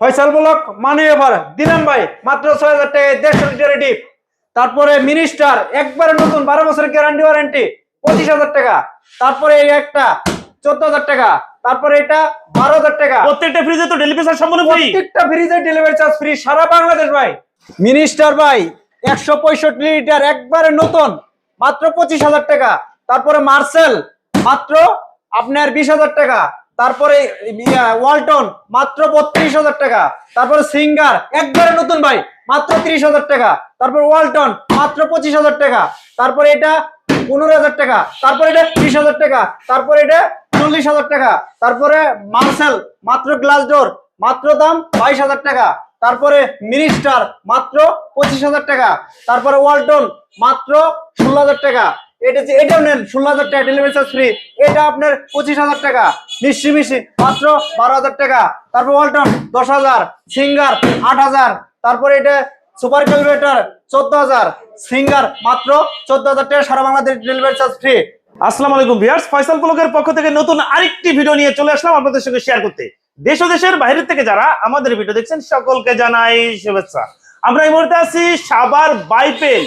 Faisal block মানে দিলাম ভাই মাত্র ছয় হাজার টাকায় দেড়শো লিটার ডিপ তারপরে মিনিস্টার একবারে নতুন বারো বছরের গ্যারান্টি ওয়ারেন্টি পঁচিশ হাজার টাকা। তারপরে এই একটা চোদ্দ হাজার টাকা। তারপরে এটা বারো হাজার টাকা। প্রত্যেকটা ফ্রিজে তো ডেলিভারি চার্জ সম্পূর্ণ ফ্রি প্রত্যেকটা ফ্রিজের ডেলিভারি চার্জ ফ্রি সারা বাংলাদেশ ভাই। মিনিস্টার ভাই একশো পঁয়ষট্টি লিটার একবারে নতুন মাত্র পঁচিশ হাজার টাকা। তারপরে মার্সেল মাত্র আপনার বিশ হাজার টাকা। তারপরে ওয়ালটন, মাত্র বত্রিশ হাজার টাকা। তারপরে সিঙ্গার, একবারে নতুন ভাই, মাত্র ত্রিশ হাজার টাকা। তারপর ওয়ালটন, মাত্র পঁচিশ হাজার টাকা। তারপরে এটা পনেরো হাজার টাকা। তারপরে এটা ত্রিশ হাজার টাকা। তারপরে এটা চল্লিশ হাজার টাকা। তারপরে মার্সেল, মাত্র গ্লাস ডোর মাত্র দাম বাইশ হাজার টাকা। তারপরে মিনিস্টার, মাত্র পঁচিশ হাজার টাকা। তারপরে ওয়ালটন, মাত্র ষোলো হাজার টাকা। এটা এটাও নেন, ষোলো হাজার টাকা ডেলিভারি চার্জ ফ্রি। এটা আপনার পঁচিশ হাজার টাকা। মিষ্টি মিষ্টি, মাত্র বারো হাজার টাকা। তারপর ওয়ালটন, দশ হাজার। সিঙ্গার, আট হাজার। তারপরে এটা সুপার ক্যালকুলেটর, চোদ্দ হাজার। সিঙ্গার, মাত্র চোদ্দ হাজার টাকা। সারা বাংলাদেশ ডেলিভারি চার্জ ফ্রি। আসসালামু আলাইকুম ভিউয়ার্স। ফয়সাল ব্লগের পক্ষ থেকে নতুন আরেকটি ভিডিও নিয়ে চলে আসলাম আপনাদের সঙ্গে শেয়ার করতে। দেশ দেশের বাইরের থেকে যারা আমাদের ভিডিও দেখছেন, সকলকে জানাই শুভেচ্ছা। আমরা এই মুহূর্তে আছি সাবার বাইপেল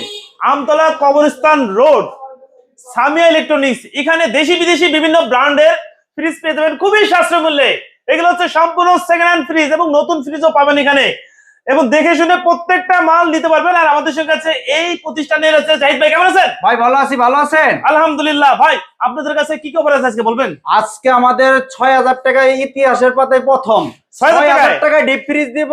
আমতলা কবরস্থান রোড। সামিয়া ইলেকট্রনিক্স এখানে দেশি বিদেশি বিভিন্ন ব্র্যান্ডের ফ্রিজ পেয়ে যাবেন খুবই সাশ্রয় মূল্যে এগুলো হচ্ছে সম্পূর্ণ সেকেন্ড হ্যান্ড ফ্রিজ এবং নতুন ফ্রিজও পাবেন এখানে। এবং দেখে শুনে প্রত্যেকটা মাল নিতে পারবেন। আর আমাদের সঙ্গে আছে এই প্রতিষ্ঠানের হচ্ছে জাহিদ ভাই কেমন আছেন? ভাই ভালো আছি ভালো আছেন? আলহামদুলিল্লাহ। ভাই আপনাদের কাছে কি খবর আছে আজকে বলবেন? আজকে আমাদের ছয় হাজার টাকায় ইতিহাসের পাতায় প্রথম। 6,000 ছয় হাজার টাকায়? টাকায় ডিপ ফ্রিজ দিব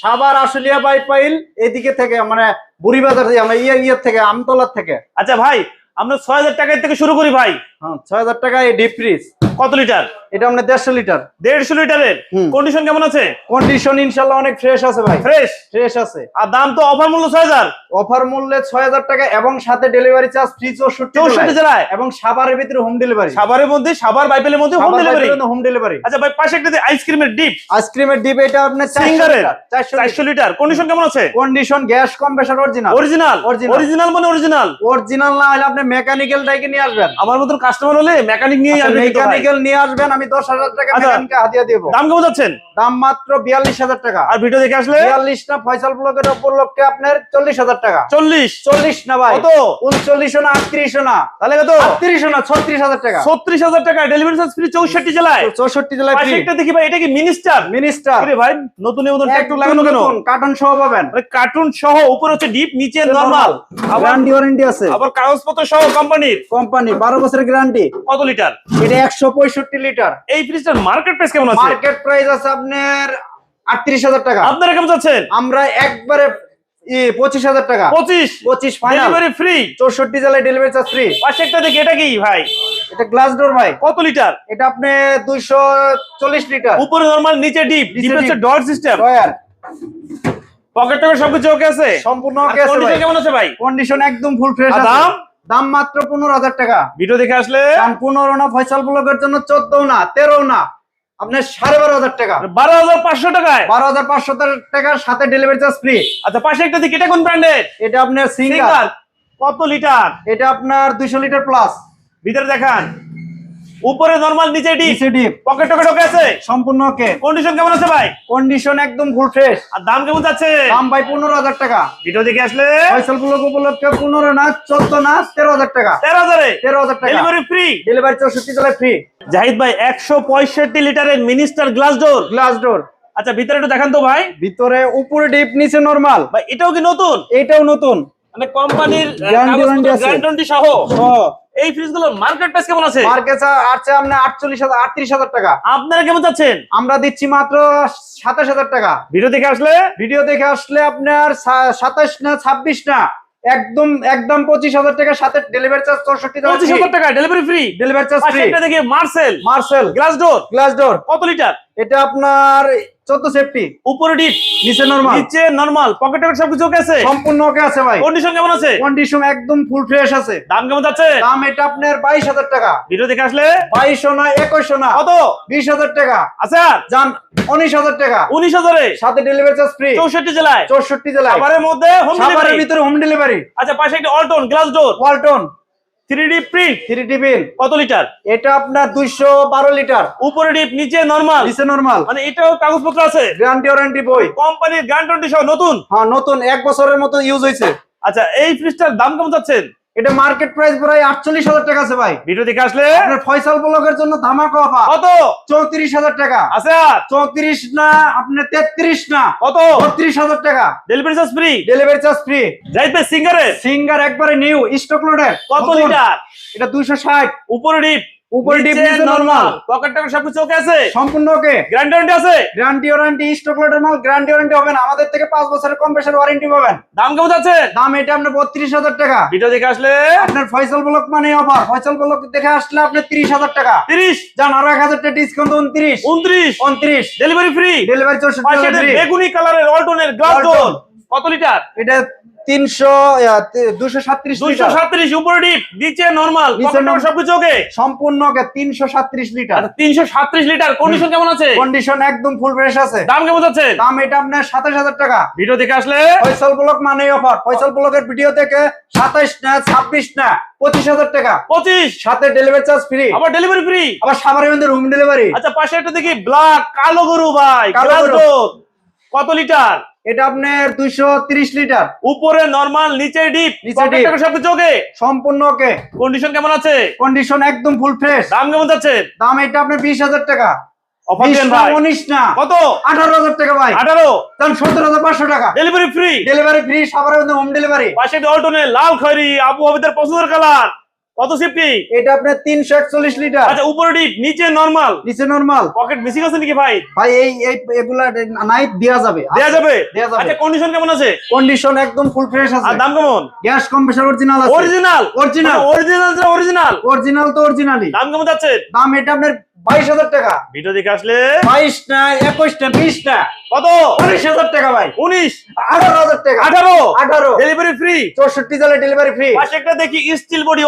সাবার আশুলিয়া বাইপাইল এদিকে থেকে মানে বুড়িবাজার থেকে আমরা ইয়ে ইয়ে থেকে আমতলার থেকে। আচ্ছা ভাই আমরা ছয় হাজার টাকার থেকে শুরু করি ভাই। ছয় হাজার টাকায় ডিপ ফ্রিজ কত লিটার? এটা আমরা দেড়শো লিটার। দেড়শো লিটারের? কন্ডিশন কেমন আছে? কন্ডিশন ইনশাল্লাহ অনেক ফ্রেশ আছে ভাই। ফ্রেশ ফ্রেশ আছে। আর দাম তো অফার মূল্য ছয় হাজার? অফার মূল্যে ছয় হাজার টাকা এবং সাথে ডেলিভারি চার্জ ফ্রি চৌষট্টি চৌষট্টি জেলায়? এবং সাভারের ভিতরে হোম ডেলিভারি সাভারের মধ্যে সাভার বাইপেলের মধ্যে হোম ডেলিভারি হোম ডেলিভারি আচ্ছা ভাই পাশে একটা আইসক্রিমের ডিপ আইসক্রিমের ডিপ এটা আপনার সিঙ্গারের চারশো লিটার। কন্ডিশন কেমন আছে? Condition gas compressor original original original মানে অরিজিনাল অরিজিনাল না হলে আপনি মেকানিক্যাল ডাইকে নিয়ে আসবেন। আমার মতন কাস্টমার হলে মেকানিক নিয়ে আসবে কিন্তু ভাই। মেকানিক্যাল নিয়ে আসবেন আমি দশ হাজার টাকা আচ্ছা। মেকানিককে হাতিয়ে দেবো। দাম যাচ্ছেন দাম মাত্র বিয়াল্লিশ হাজার টাকা। আর ভিডিও দেখে আসলে? বিয়াল্লিশ না ফয়সাল উপলক্ষে আপনার চল্লিশ হাজার টাকা। চল্লিশ? চল্লিশ না ভাই। কত? উনচল্লিশশো না আটত্রিশশো না। তাহলে কত? আটত্রিশশো না ছত্রিশ হাজার টাকা। ছত্রিশ হাজার টাকা ডেলিভারি চার্জ ফ্রি চৌষট্টি জেলায়। চৌষট্টি জেলায় পাশে free। একটা দেখি ভাই এটা কি মিনিস্টার মিনিস্টার আরে ভাই নতুন নতুন ট্যাটু লাগানো কেন? কার্টন সহ পাবেন। কার্টুন সহ উপরে হচ্ছে ডিপ নিচে নরমাল আবার গ্যারান্টি ওয়ারেন্টি আছে। আবার কাগজপত্র সহ কোম্পানির। কোম্পানি বারো বছরের গ্যারান্টি। কত লিটার? এটা একশো পঁয়ষট্টি লিটার। এই ফ্রিজটার মার্কেট প্রাইস কেমন আছে? মার্কেট প্রাইস আছে আপনার আটত্রিশ হাজার টাকা। আপনারা কেমন যাচ্ছেন আমরা একবারে পঁচিশ হাজার টাকা। পঁচিশ? পঁচিশ ডেলিভারি ফ্রি চৌষট্টি জেলায় ডেলিভারি চার্জ ফ্রি পাশে একটা দেখি এটা কি ভাই? এটা গ্লাস ডোর ভাই। কত লিটার? এটা আপনি দুইশো চল্লিশ লিটার। উপরে নরমাল নিচে ডিপ ডিপ হচ্ছে। ডট সিস্টেম পকেট টকেট সবকিছু ওকে আছে? সম্পূর্ণ ওকে আছে কেমন আছে ভাই? কন্ডিশন একদম ফুল ফ্রেশ আছে। দাম? দাম মাত্র পনেরো হাজার টাকা। ভিডিও দেখে আসলে? পনেরো না ফয়সাল ব্লকের জন্য চোদ্দ না তেরো না আপনার সাড়ে বারো হাজার টাকা। বারো হাজার পাঁচশো টাকায়? বারো হাজার পাঁচশো টাকার সাথে ডেলিভারি চার্জ ফ্রি আচ্ছা পাশে একটা দেখি এটা কোন ব্র্যান্ডের এটা আপনার সিঙ্গার কত লিটার এটা আপনার দুইশো লিটার প্লাস ভিতরে দেখান। উপরে নরমাল নিচে ডিপ ডিসি ডিপ পকেট টকেট ওকে আছে? সম্পূর্ণ ওকে কন্ডিশন কেমন আছে ভাই? কন্ডিশন একদম ফুল ফ্রেশ আর দাম কেমন যাচ্ছে? দাম ভাই পনেরো হাজার টাকা। ভিডিও দেখে আসলে? ফয়সাল ব্লক উপলক্ষে পনেরো না চোদ্দ না তেরো হাজার টাকা। তেরো হাজারে? তেরো হাজার টাকা। ডেলিভারি ফ্রি ডেলিভারি চৌষট্টি জেলায় ফ্রি জাহিদ ভাই একশো পঁয়ষট্টি লিটারের minister glass door glass door আচ্ছা ভিতরে একটু দেখান তো ভাই। ভিতরে উপরে ডিপ নিচে নরমাল ভাই এটাও কি নতুন? এটাও নতুন। মানে কোম্পানির। গ্যারান্টি সহ? এই মার্কেট প্রাইস কেমন আছে? মার্কেট আছে হাজার আটত্রিশ হাজার টাকা। আপনারা কেমন চাচ্ছেন? আমরা দিচ্ছি মাত্র সাতাশ হাজার টাকা। ভিডিও দেখে আসলে? ভিডিও দেখে আসলে আপনার সাতাশ না ছাব্বিশ না একদম একদম পঁচিশ হাজার টাকা সাথে ডেলিভারি চার্জ চৌষট্টি পঁচিশ হাজার টাকা delivery free delivery charge free দেখি Marcel Marcel glass door glass door কত লিটার এটা আপনার 14 সেফটি উপরে ডিপ নিচে নরমাল নিচে নরমাল পকেট সবকিছু ওকে আছে? সম্পূর্ণ ওকে আছে ভাই। কন্ডিশন কেমন আছে? কন্ডিশন একদম ফুল ফ্রেশ আছে। দাম কেমন যাচ্ছে? দাম এটা আপনার 22000 টাকা। ভিডিও দেখে আসলে? 2200 না 2100 না কত? 20000 টাকা। আচ্ছা। জান 19000 টাকা। 19000 এ সাথে ডেলিভারি চার্জ ফ্রি 64 জেলায়? 64 জেলায়। খাবারের মধ্যে হোম ডেলিভারি ভিতরে হোম ডেলিভারি আচ্ছা পাশে একটা অলটন গ্লাস ডোর অলটন কত লিটার? এটা আপনার 212 লিটার। ডিপ নিচে নরমাল নিচে নরমাল মানে এটাও কাগজপত্র আছে? বই। কোম্পানির নতুন? হ্যাঁ, নতুন। এক বছরের মতো ইউজ হয়েছে। আচ্ছা এই ফ্রিজটার দাম কম চাচ্ছেন? এটা মার্কেট প্রাইস প্রায় আটচল্লিশ হাজার টাকা আছে ভাই। ভিডিও দেখে আসলে? ফয়সাল ব্লকের জন্য ধামাকা অফার কত? চৌত্রিশ হাজার টাকা। আছে চৌত্রিশ না আপনি তেত্রিশ না। কত? বত্রিশ হাজার টাকা। Delivery charge free delivery charge free যাইতে সিঙ্গারে সিঙ্গার একবারে নিউ স্টক লোডের কত লিটার এটা দুইশো ষাট। উপরে ডিপ উপরে ডিপ নিচে নরমাল পকেট টাকা সবকিছু ওকে আছে? সম্পূর্ণ ওকে গ্যারান্টি আছে? গ্যারান্টি ওয়ারেন্টি স্টক মাল গ্যারান্টি ওয়ারেন্টি আমাদের থেকে পাঁচ বছরের কম বেশি ওয়ারেন্টি পাবেন। দাম কেমন যাচ্ছে? দাম এটা আপনার বত্রিশ হাজার টাকা। ভিডিও দেখে আসলে? আপনার ফয়সাল ব্লক মানে অফার ফয়সাল ব্লক দেখে আসলে আপনার তিরিশ হাজার টাকা। তিরিশ? যান আরও এক হাজার টাকা ডিসকাউন্ট উনত্রিশ। উনত্রিশ? উনত্রিশ। ডেলিভারি ফ্রি ডেলিভারি চৌষট্টি free। বেগুনি কালারের অল্টনের গ্লাস। ডোর কত লিটার? এটা তিনশো দুশো সাত্রিশ দুইশো সাতত্রিশ উপরে ডিপ নিচে নর্মাল সবকিছু ওকে সম্পূর্ণ তিনশো সাত্রিশ লিটার। আচ্ছা তিনশো লিটার কন্ডিশন কেমন আছে? কন্ডিশন একদম ফুল ফ্রেশ আছে। দাম কেমন যাচ্ছে? দাম এটা আপনার সাতাশ হাজার টাকা। ভিডিও দেখে আসলে? ফয়সাল ব্লক মানে অফার ফয়সাল ব্লকের ভিডিও থেকে সাতাইশ না ছাব্বিশ না পঁচিশ হাজার টাকা। পঁচিশ? সাথে ডেলিভারি চার্জ ফ্রি আবার ডেলিভারি ফ্রি আবার মধ্যে রুম ডেলিভারি আচ্ছা পাশে একটা দেখি ব্ল্যাক কালো গরু ভাই। কালো গরু। কত লিটার? এটা আপনার দুইশো লিটার। উপরে নরমাল নিচে ডিপ নিচে সবকিছু ওকে সম্পূর্ণ ওকে কন্ডিশন কেমন আছে? কন্ডিশন একদম ফুল ফ্রেশ দাম কেমন যাচ্ছে? দাম এটা আপনার বিশ হাজার টাকা। অফার বিশ দেন না ভাই। উনিশ না। কত? আঠারো হাজার টাকা ভাই। আঠারো? দাম সত্তর হাজার পাঁচশো টাকা। Delivery free delivery free home delivery পাশে একটা অল্টনে লাল খয়রি আবু হাবিদের পছন্দের কালার কত সিফটি এটা আপনার তিনশো একচল্লিশ লিটার আচ্ছা উপরে ডিপ নিচে নরমাল নিচে নরমাল পকেট মিসিং আছে নাকি ভাই? ভাই এই এই এগুলা নাই দেয়া যাবে। দেয়া যাবে। আচ্ছা কন্ডিশন কেমন আছে? কন্ডিশন একদম ফুল ফ্রেশ আর আছে দাম কেমন? গ্যাস কম্প্রেসর অরিজিনাল আছে। Original original original original original তো অরিজিনালি দাম কেমন যাচ্ছে? দাম এটা আপনার বাইশ হাজার টাকা। ভিডিও দেখে আসলে বাইশ না একুশ না বিশ না কত? উনিশ হাজার টাকা ভাই। উনিশ? আঠারো হাজার টাকা। আঠারো? আঠারো। ডেলিভারি ফ্রি চৌষট্টি জেলা ডেলিভারি ফ্রি পাশে একটা দেখি স্টিল বডি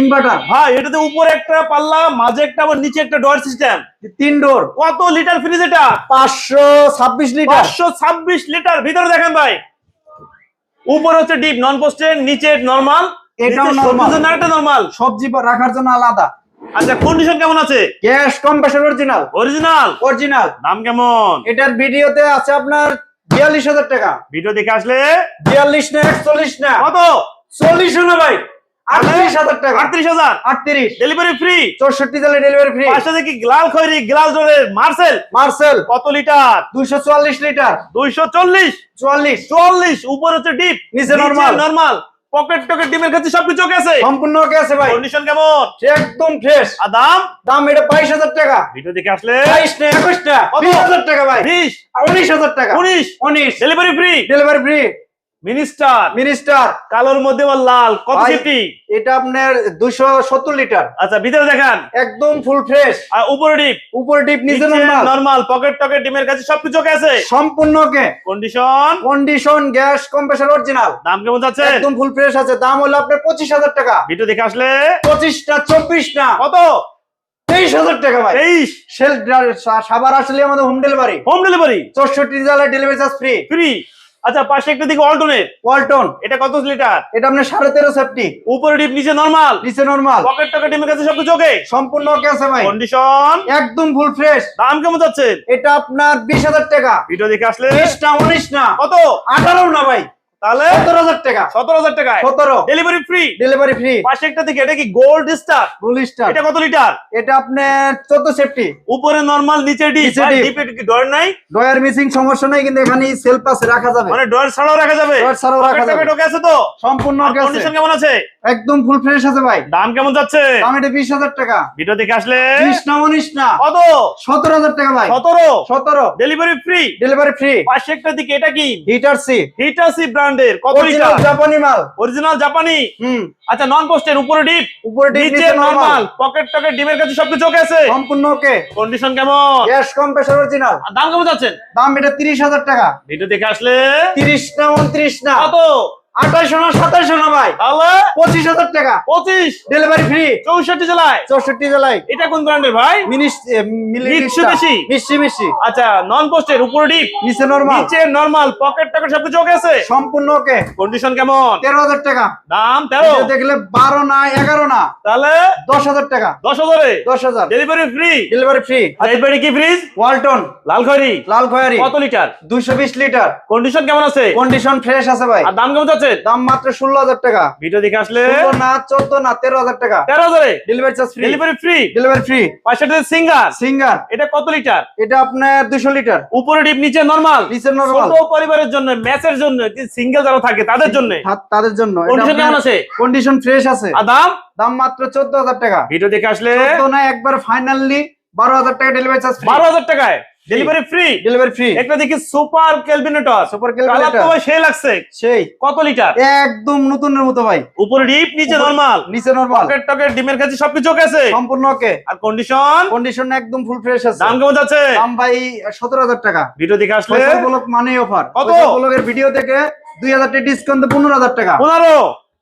ইনভার্টার ভাই এটাতে উপরে একটা পাল্লা মাঝে একটা আবার নিচে একটা ডোর সিস্টেম তিন ডোর কত লিটার ফ্রিজ এটা? পাঁচশো ছাব্বিশ লিটার পাঁচশো ছাব্বিশ লিটার ভিতরে দেখেন ভাই। উপরে হচ্ছে ডিপ নন পোস্টের নিচে নরমাল। একটা নরমাল সবজি রাখার জন্য আলাদা। আচ্ছা কন্ডিশন কেমন আছে? Gas compressor original original original দাম কেমন? এটার ভিডিওতে আছে আপনার বিয়াল্লিশ হাজার টাকা। ভিডিও দেখে আসলে? বিয়াল্লিশ না একচল্লিশ না। কত? চল্লিশ না ভাই। আটত্রিশ হাজার টাকা। আটত্রিশ হাজার? আটত্রিশ। ডেলিভারি ফ্রি চৌষট্টি জেলা ডেলিভারি ফ্রি পাশে দেখি গ্লাল খয়রি গ্লাস ডোরের মার্সেল? মার্সেল। কত লিটার? দুইশো চুয়াল্লিশ লিটার। দুইশো চল্লিশ। চুয়াল্লিশ। চল্লিশ উপর হচ্ছে ডিপ নিচে normal। নরমাল পকেট টকেট ডিমের কাছে সবকিছু ওকে আছে? সম্পূর্ণ ওকে আছে ভাই। কন্ডিশন কেমন? একদম ফ্রেশ আর দাম? দাম এটা বাইশ হাজার টাকা। ভিডিও দেখে আসলে? বাইশ না একুশ না কত? বিশ হাজার টাকা ভাই। বিশ? আর উনিশ হাজার টাকা। উনিশ? উনিশ। Delivery free delivery free minister minister. কালোর মধ্যে আবার লাল কত ভাই, এটা আপনার দুইশো সত্তর লিটার। আচ্ছা ভিতরে দেখান। একদম ফুল ফ্রেশ আর উপরে ডিপ? উপরে ডিপ নিচে নরমাল নরমাল পকেট টকেট ডিমের কাছে সবকিছু ওকে আছে? সম্পূর্ণ okay. Condition condition gas compressor original দাম কেমন যাচ্ছে? একদম ফুল ফ্রেশ আছে। দাম হলো আপনার পঁচিশ হাজার টাকা। ভিডিও দেখে আসলে? পঁচিশ না চব্বিশ না কত? তেইশ হাজার টাকা ভাই। তেইশ? সেল সাবার আসলে আমাদের হোম ডেলিভারি হোম ডেলিভারি চৌষট্টি জেলায় ডেলিভারি চার্জ ফ্রি ফ্রি আচ্ছা পাশে একটা দিকে অল্টনেট ওয়ালটন এটা কত লিটার? এটা আপনার সাড়ে তেরো সেফটি উপরে ডিপ নিচে নরমাল নিচে নরমাল পকেট টকেট ডিমের কাছে সবকিছু ওকে সম্পূর্ণ ওকে আছে ভাই। কন্ডিশন একদম ফুল ফ্রেশ দাম কেমন যাচ্ছে? এটা আপনার বিশ হাজার টাকা। ভিডিও দেখে আসলে? বিশটা উনিশ না। কত? আঠারো না ভাই। তাহলে সতেরো হাজার টাকা। সতেরো হাজার টাকায়। সতেরো। ডেলিভারি ফ্রি ডেলিভারি ফ্রি পাশে একটা দিকে এটা কি গোল্ড স্টার স্টার এটা কত লিটার এটা আপনার চোদ্দ সেফটি উপরে নরমাল নিচে ডিপ নিচে deep। ডিপ এটা কি ডর নাই? ডয়ার মিসিং সমস্যা নাই কিন্তু এখানে সেলফ আছে রাখা যাবে। মানে ডর ছাড়াও রাখা যাবে। ডয়ার ছাড়াও রাখা যাবে। ওকে আছে তো? সম্পূর্ণ কন্ডিশন কেমন আছে? একদম ফুল ফ্রেশ আছে ভাই। দাম কেমন যাচ্ছে? দাম এটা বিশ হাজার টাকা। ভিডিও দেখে আসলে বিশ না উনিশ না কত? সতেরো হাজার টাকা ভাই। সতেরো? সতেরো। ডেলিভারি ফ্রি ডেলিভারি ফ্রি পাশে একটা দিকে এটা কি? হিটার সি হিটাসি ব্র্যান্ডের কত লিটার জাপানি মাল অরিজিনাল জাপানি হুম। আচ্ছা নন পোস্টের উপরে ডিপ উপরে ডিপ নিচে নরমাল পকেট টকেট ডিমের কাছে সবকিছু ওকে আছে? সম্পূর্ণ ওকে কন্ডিশন কেমন? গ্যাস কম্প্রেসর অরিজিনাল দাম কেমন যাচ্ছেন দাম এটা তিরিশ হাজার টাকা। ভিডিও দেখে আসলে তিরিশ না উনত্রিশ না কত? আঠাইশো না সাতাইশো না ভাই। পঁচিশ হাজার টাকা। পঁচিশ? ডেলিভারি ফ্রি চৌষট্টি জেলায়? চৌষট্টি জেলায়। এটা কোন ব্র্যান্ডের ভাই? মিষ্টি আচ্ছা নন পোস্টের উপরে ডিপ নিচে নরমাল নিচে নরমাল পকেট টকেট সবকিছু ওকে আছে? সম্পূর্ণ ওকে। কন্ডিশন কেমন? তেরো হাজার টাকা। দাম তেরো? দেখলে বারো না এগারো না। তাহলে? দশ হাজার টাকা। দশ হাজারে? দশ হাজার। Delivery free delivery free delivery কি ফ্রিজ ওয়ালটন লাল খয়রি লাল খয়ারি কত লিটার দুইশো বিশ লিটার কন্ডিশন কেমন আছে? কন্ডিশন ফ্রেশ আছে ভাই। আর দাম কেমন যাচ্ছে দাম মাত্র ষোলো হাজার টাকা। ভিডিও দেখে আসলে? না চোদ্দ না তেরো হাজার টাকা। তেরো হাজারে? Delivery charge free delivery free delivery free পাঁচশো সিঙ্গার। সিঙ্গার। এটা কত লিটার? এটা আপনার দুশো লিটার। উপরে ডিপ নিচে নরমাল? নিচে নরমাল। পরিবারের জন্য ম্যাচের জন্য সিঙ্গেল যারা থাকে তাদের জন্য? তাদের জন্য। কন্ডিশন কেমন আছে? কন্ডিশন ফ্রেশ আছে। আর দাম? দাম মাত্র চোদ্দ হাজার টাকা। ভিডিও দেখে আসলে? না একবার ফাইনালি বারো হাজার টাকা ডেলিভারি চার্জ বারো হাজার টাকায়? ডেলিভারি ফ্রি ডেলিভারি ফ্রি একটা দেখি সুপার ক্যালভিনেটর সুপার তো ক্যালকুলেটর ভাই সেই লাগছে। সেই। কত লিটার একদম নতুনের মতো ভাই। উপরে ডিপ নিচে নরমাল নিচে নরমাল পকেট টকেট ডিমের কাছে সবকিছু ওকে আছে। সম্পূর্ণ ওকে আর কন্ডিশন কন্ডিশন একদম ফুল ফ্রেশ আছে। দাম কেমন যাচ্ছে? দাম ভাই সতেরো হাজার টাকা। ভিডিও দেখে আসলে? ব্লক মানে অফার কত? ব্লকের ভিডিও থেকে দুই হাজার টাকা ডিসকাউন্ট পনেরো হাজার টাকা। পনেরো?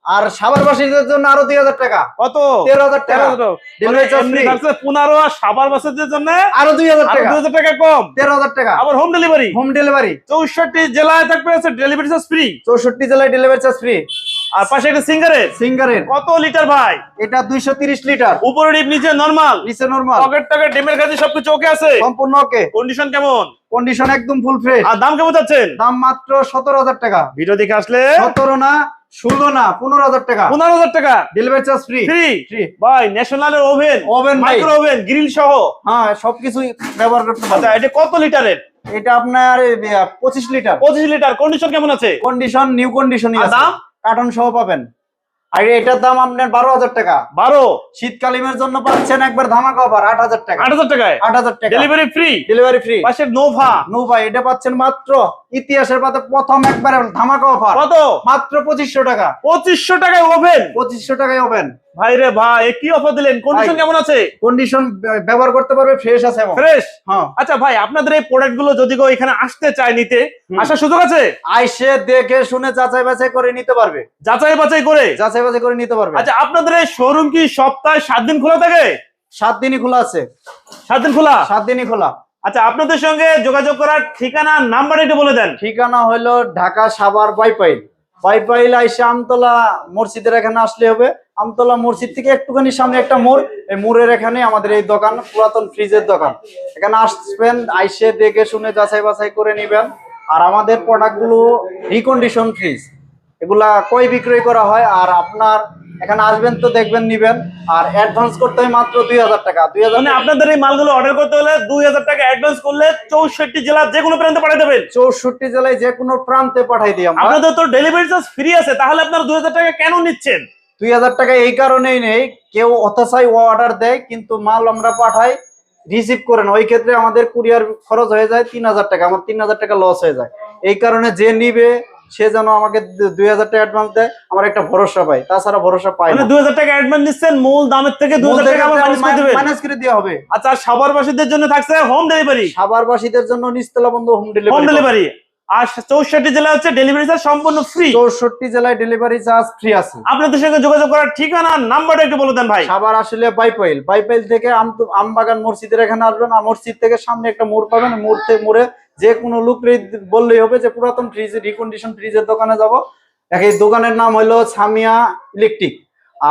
আর সাবারবাসীদের জন্য আরও দুই হাজার টাকা। কত? তেরো হাজার টাকা। পনেরো আর সাবার বাসের জন্য আরও দুই হাজার টাকা। দু হাজার টাকা কম। তেরো হাজার টাকা। আবার হোম ডেলিভারি হোম ডেলিভারি চৌষট্টি জেলায় থাকবে ডেলিভারি চার্জ ফ্রি চৌষট্টি জেলায় ডেলিভারি চার্জ ফ্রি আর পাশে একটা সিঙ্গারের সিঙ্গারের কত লিটার ভাই? এটা দুইশো তিরিশ লিটার উপরে ডিপ নিচে নরমাল নিচে নরমাল পকেট ডিমের কাছে সবকিছু ওকে আছে? সম্পূর্ণ ওকে কন্ডিশন কেমন? কন্ডিশন একদম ফুল ফ্রেশ আর দাম কেমন দাম মাত্র সতেরো হাজার টাকা। ভিডিও দেখে আসলে সতেরো না ষোলো না পনেরো হাজার টাকা। পনেরো হাজার টাকা। ডেলিভারি চার্জ ফ্রি ফ্রি ভাই ন্যাশনালের ওভেন ভাই। মাইক্রো ওভেন গ্রিল সহ। হ্যাঁ সবকিছুই ব্যবহার করতে আচ্ছা পারবে এটা কত লিটারের? এটা আপনার পঁচিশ লিটার। পঁচিশ লিটার কন্ডিশন কেমন আছে? কন্ডিশন নিউ কন্ডিশনই আছে। দাম? কার্টন সহ পাবেন। আর এটার দাম আপনার বারো হাজার টাকা। বারো? শীতকালীনের জন্য পাচ্ছেন একবার ধামাকা অফার আট হাজার টাকা। আট হাজার টাকায়? আট হাজার টাকা। ডেলিভারি ফ্রি ডেলিভারি ফ্রি পাশে নোভা নো ভাই এটা পাচ্ছেন মাত্র ইতিহাসের পাতে প্রথম একবার ধামাকা অফার কত? মাত্র পঁচিশশো টাকা। পঁচিশশো টাকায় ওভেন পঁচিশশো টাকায় ওভেন ভাই রে ভাই কি অফার দিলেন? কন্ডিশন কেমন আছে? কন্ডিশন ব্যবহার করতে পারবে ফ্রেশ আছে ফ্রেশ হ্যাঁ। আচ্ছা ভাই আপনাদের এই প্রোডাক্টগুলো যদি কেউ এখানে আসতে চায় নিতে। আসার সুযোগ আছে? আইসে দেখে শুনে যাচাই বাছাই করে নিতে পারবে। যাচাই বাছাই করে? যাচাই বাছাই করে নিতে পারবে। আচ্ছা আপনাদের এই শোরুম কি সপ্তাহে সাত দিন খোলা থাকে? সাত দিনই খোলা আছে। সাত দিন খোলা? সাত দিনই খোলা। আচ্ছা আপনাদের সঙ্গে যোগাযোগ করার ঠিকানা, নাম্বার একটু বলে দেন। ঠিকানা হলো ঢাকা সাভার বাইপাইল। বাইপাইল আইসে আমতলা মসজিদের এখানে আসলে হবে। আমতলা মসজিদ থেকে একটুখানি সামনে একটা মোড়। এই মোড়ের এখানে আমাদের এই দোকান, পুরাতন ফ্রিজের দোকান। এখানে আসবেন, আইসে দেখে শুনে যাচাই বাছাই করে নিবেন। আর আমাদের প্রোডাক্টগুলো রিকন্ডিশন ফ্রিজ এগুলা কই বিক্রয় করা হয়? আর আপনার এখানে আসবেন তো দেখবেন নিবেন। আর অ্যাডভান্স করতে হয় মাত্র দুই হাজার টাকা। দুই হাজার মানে আপনাদের এই মালগুলো অর্ডার করতে হলে দুই হাজার টাকা অ্যাডভান্স করলে চৌষট্টি জেলার যে কোনো প্রান্তে পাঠিয়ে দেবেন। চৌষট্টি জেলায় যে কোনো প্রান্তে পাঠাই দিই আপনাদের তো ডেলিভারি চার্জ ফ্রি আছে তাহলে আপনারা দুই হাজার টাকা কেন নিচ্ছেন? দুই হাজার টাকা এই কারণেই নেই। কেউ অথচাই অর্ডার দেয় কিন্তু মাল আমরা পাঠাই রিসিভ করে না। ওই ক্ষেত্রে আমাদের কুরিয়ার খরচ হয়ে যায় তিন হাজার টাকা। আমার তিন হাজার টাকা লস হয়ে যায়। এই কারণে যে নিবে সে যেন আমাকে দুই হাজার টাকা অ্যাডভান্স দেয় আমার একটা ভরসা পাই তাছাড়া ভরসা পাই মানে না। দুই হাজার টাকা অ্যাডভান্স নিচ্ছেন মূল দামের থেকে দুই হাজার টাকা মাইনাস করে দেওয়া হবে। আচ্ছা সাভারবাসীদের জন্য থাকছে হোম ডেলিভারি সাভারবাসীদের জন্য নিস্তলা বন্ধ হোম হোম ডেলিভারি ডেলিভারি আর চৌষট্টি জেলা হচ্ছে ডেলিভারি চার্জ সম্পূর্ণ ফ্রি চৌষট্টি জেলায় ডেলিভারি চার্জ ফ্রি আছে। আপনাদের সঙ্গে যোগাযোগ করার ঠিকানা নাম্বারটা একটু বলে দেন ভাই। সাভার আসলে বাইপাইল। বাইপাইল থেকে আমবাগান মসজিদের এখানে আসবেন আর মসজিদ থেকে সামনে একটা মোড় পাবেন মোড় থেকে মোড়ে যে কোনো লোক বললেই হবে যে পুরাতন ফ্রিজ রিকন্ডিশন ফ্রিজের দোকানে যাব। এই দোকানের নাম হলো সামিয়া ইলেকট্রিক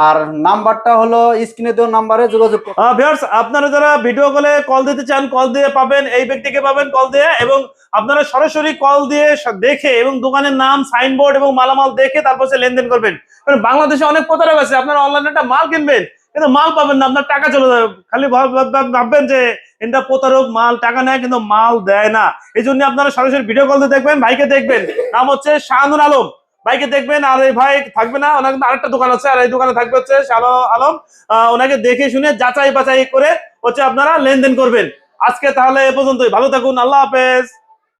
আর নাম্বারটা হলো স্ক্রিনে দেওয়া নাম্বারে যোগাযোগ। ভিউয়ার্স আপনারা যারা ভিডিও কলে কল দিতে চান কল দিয়ে পাবেন, এই ব্যক্তিকে পাবেন কল দিয়ে, এবং আপনারা সরাসরি কল দিয়ে দেখে এবং দোকানের নাম সাইনবোর্ড এবং মালামাল দেখে তারপর সে লেনদেন করবেন। কারণ বাংলাদেশে অনেক প্রতারক আছে, আপনারা অনলাইনে একটা মাল কিনবেন কিন্তু মাল পাবেন না, আপনার টাকা চলে যাবে। খালি ভাব- ভাব- ভাব- ভাববেন যে এটা প্রতারক, মাল, টাকা নেয় কিন্তু মাল দেয় না। এই জন্য আপনারা সরাসরি ভিডিও কল দেখবেন, ভাইকে দেখবেন। নাম হচ্ছে শাহানুর আলম। ভাইকে দেখবেন, আর এই ভাই থাকবে না, ওনার কিন্তু আরেকটা দোকান আছে, আর এই দোকানে থাকবে হচ্ছে শালো আলম। ওনাকে দেখে শুনে যাচাই বাছাই করে হচ্ছে আপনারা লেনদেন করবেন। আজকে তাহলে এ পর্যন্তই। ভালো থাকুন, আল্লাহ হাফেজ।